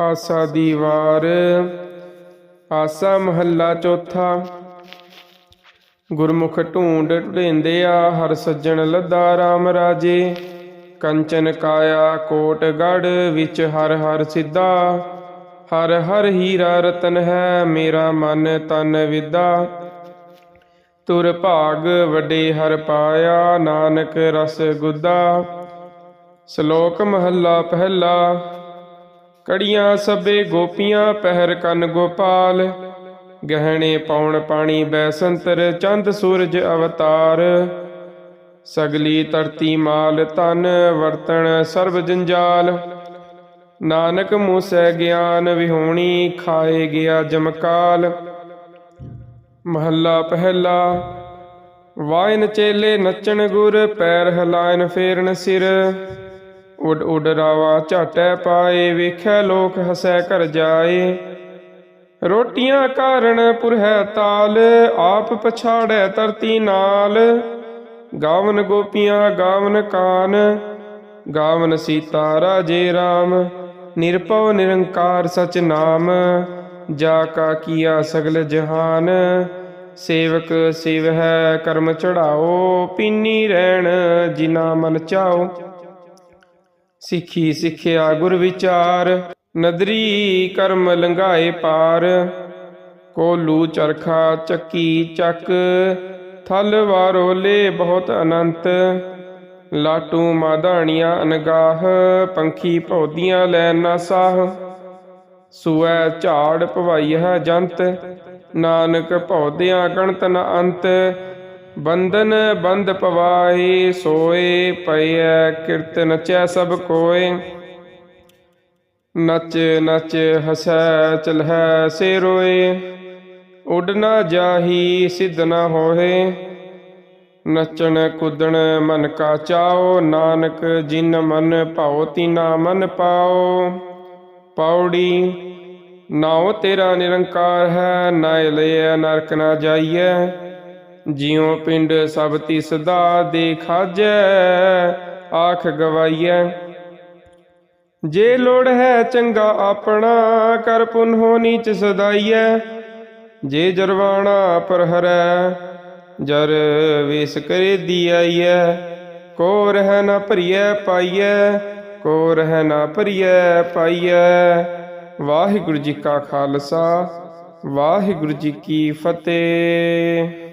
ਆਸਾ ਦੀ ਵਾਰ, ਆਸਾ ਮਹੱਲਾ ਚੌਥਾ। ਗੁਰਮੁਖ ਢੂੰਡ ਢੇਂਦਿਆ ਹਰ ਸੱਜਣ ਲੱਦਾ RAM ਰਾਜੇ। ਕੰਚਨ ਕਾਇਆ ਕੋਟ ਗੜ ਵਿੱਚ ਹਰ ਹਰ ਸਿੱਧਾ। ਹਰ ਹਰ ਹੀਰਾ ਰਤਨ ਹੈ, ਮੇਰਾ ਮਨ ਤਨ ਵਿਦਾ। ਤੁਰ ਭਾਗ ਵੱਡੇ ਹਰ ਪਾਇਆ, ਨਾਨਕ ਰਸ ਗੁੱਦਾ। ਸ਼ਲੋਕ ਮਹੱਲਾ ਪਹਿਲਾ। ਕੜੀਆਂ ਸਭੇ ਗੋਪੀਆਂ, ਪਹਿਰ ਕੰਨ ਗੋਪਾਲ। ਗਹਿਣੇ ਪਾਉਣ ਪਾਣੀ ਬੈਸੰਤਰ, ਚੰਦ ਸੂਰਜ ਅਵਤਾਰ। ਸਗਲੀ ਧਰਤੀ ਮਾਲ ਤਨ ਵਰਤਣ ਸਰਬ ਜੰਜਾਲ। ਨਾਨਕ ਮੂਸੈ ਗਿਆਨ ਵਿਹੋਣੀ, ਖਾਏ ਗਿਆ ਜਮਕਾਲ। ਮਹੱਲਾ ਪਹਿਲਾ, ਵਾਇਨ ਚੇਲੇ ਨੱਚਣ ਗੁਰ, ਪੈਰ ਹਿਲਾਇਨ ਫੇਰਨ ਸਿਰ। ਉਡ ਉਡ ਰਾਵਾ ਝਾਟੈ ਪਾਏ, ਵੇਖੈ ਲੋਕ ਹਸੈ ਕਰ ਜਾਏ। ਰੋਟੀਆਂ ਕਾਰਣ ਪੁਰਹਿ ਤਾਲ, ਆਪ ਪਛਾੜੈ ਧਰਤੀ ਨਾਲ। ਗਾਵਨ ਗੋਪੀਆਂ, ਗਾਵਨ ਕਾਨ, ਗਾਵਨ ਸੀਤਾ ਰਾਜੇ RAM ਨਿਰਭਉ ਨਿਰੰਕਾਰ ਸਚ ਨਾਮ, ਜਾ ਕਾ ਕੀਆ ਸਗਲ ਜਹਾਨ। ਸੇਵਕ ਸਿਵ ਹੈ ਕਰਮ ਚੜਾਓ, ਪੀਨੀ ਰਹਿਣ ਜਿਨਾ ਮਨ ਚਾਓ। ਸਿੱਖੀ ਸਿੱਖਿਆ ਗੁਰ ਵਿਚਾਰ, ਨਦਰੀ ਕਰਮ ਲੰਘਾਏ ਪਾਰ। ਕੋਲੂ ਚਰਖਾ ਚੱਕੀ ਚੱਕ, ਥਲ ਵਾਰੋਲੇ ਬਹੁਤ ਅਨੰਤ। ਲਾਟੂ ਮਾਧਾਣੀਆਂ ਅਨਗਾਹ, ਪੰਖੀ ਭੌਦੀਆਂ ਲੈ ਨਾ ਸਾਹ। ਸੁਐ ਝਾੜ ਭਵਾਈ ਹੈ ਜੰਤ, ਨਾਨਕ ਭੌਦਿਆਂ ਗਣਤ ਨ ਅੰਤ। ਬੰਧਨ ਬੰਧ ਪਵਾਏ, ਸੋਏ ਪਈਐ ਕਿਰਤ ਨਚੈ ਸਭ ਕੋਏ। ਨਚ ਨਚ ਹਸੈ, ਚਲਹੈ ਸੇ ਰੋਏ ਉਡ ਨਾ ਜਾਹੀ, ਸਿਧ ਨਾ ਹੋਏ ਨਚਣ ਕੁਦਣ ਮਨ ਕਾ ਚਾਓ, ਨਾਨਕ ਜਿਨ ਮਨ ਭਾਉ, ਤਿਨਾ ਮਨ ਪਾਓ। ਪੌੜੀ, ਨਾਉ ਤੇਰਾ ਨਿਰੰਕਾਰ ਹੈ ਨਾ ਲਿਆ ਨਰਕ ਨਾ ਜਾਈਐ। ਜਿਉ ਪਿੰਡ ਸਭ ਸਦਾ ਦੇ ਦੇਖਾਜੈ, ਆਖ ਗਵਾਈਐ। ਜੇ ਲੋੜ ਹੈ ਚੰਗਾ ਆਪਣਾ, ਕਰ ਪੁਨਹੁ ਨੀਚ ਸਦਾਈਐ। ਜੇ ਜਰਵਾਣਾ ਪਰਹਰੈ ਜਰ ਵੇਸ ਕਰੇ ਦੀਆਈਐ। ਕੋ ਰਹਿ ਨਾ ਭਰੀਐ ਪਾਈਐ, ਕੋ ਰਹਿ ਨਾ ਭਰੀਐ ਪਾਈਐ। ਵਾਹਿਗੁਰੂ ਜੀ ਕਾ ਖਾਲਸਾ, ਵਾਹਿਗੁਰੂ ਜੀ ਕੀ ਫਤਿਹ।